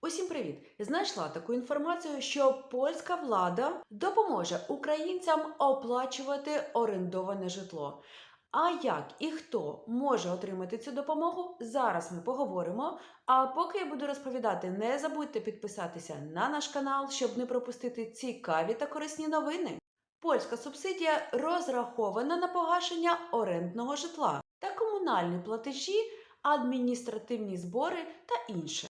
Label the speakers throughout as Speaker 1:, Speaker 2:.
Speaker 1: Усім привіт! Знайшла таку інформацію, що польська влада допоможе українцям оплачувати орендоване житло. А як і хто може отримати цю допомогу, зараз ми поговоримо. А поки я буду розповідати, не забудьте підписатися на наш канал, щоб не пропустити цікаві та корисні новини. Польська субсидія розрахована на погашення орендного житла та комунальні платежі, адміністративні збори та інше.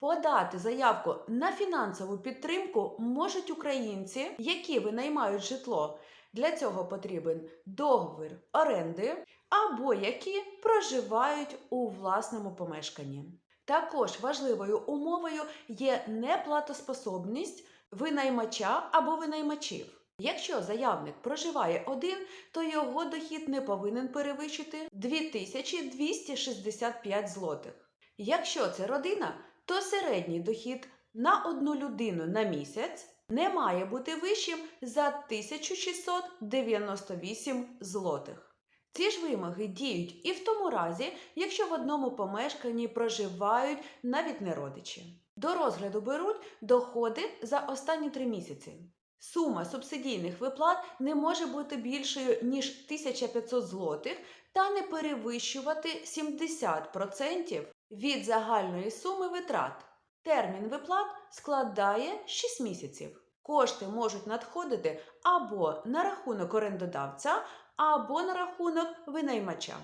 Speaker 1: Подати заявку на фінансову підтримку можуть українці, які винаймають житло. Для цього потрібен договір оренди або які проживають у власному помешканні. Також важливою умовою є неплатоспособність винаймача або винаймачів. Якщо заявник проживає один, то його дохід не повинен перевищити 2265 злотих. Якщо це родина, то середній дохід на одну людину на місяць не має бути вищим за 1698 злотих. Ці ж вимоги діють і в тому разі, якщо в одному помешканні проживають навіть не родичі. До розгляду беруть доходи за останні три місяці. Сума субсидійних виплат не може бути більшою ніж 1500 злотих та не перевищувати 70% від загальної суми витрат. Термін виплат складає 6 місяців. Кошти можуть надходити або на рахунок орендодавця, або на рахунок винаймача.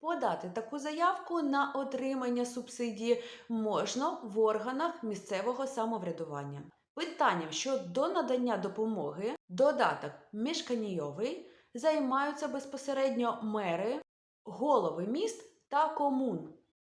Speaker 1: Подати таку заявку на отримання субсидії можна в органах місцевого самоврядування. Питанням щодо надання допомоги, додаток мішканійовий займаються безпосередньо мери, голови міст та комун.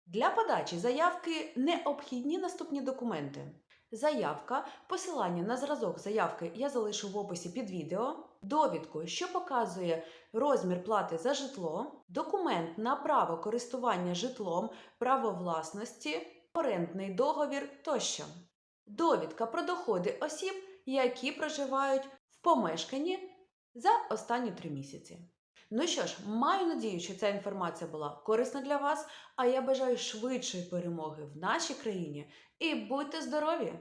Speaker 1: Для подачі заявки необхідні наступні документи. Заявка, посилання на зразок заявки я залишу в описі під відео, довідку, що показує розмір плати за житло, документ на право користування житлом, право власності, орендний договір тощо. Довідка про доходи осіб, які проживають в помешканні за останні три місяці. Ну що ж, маю надію, що ця інформація була корисна для вас, а я бажаю швидшої перемоги в нашій країні і будьте здорові!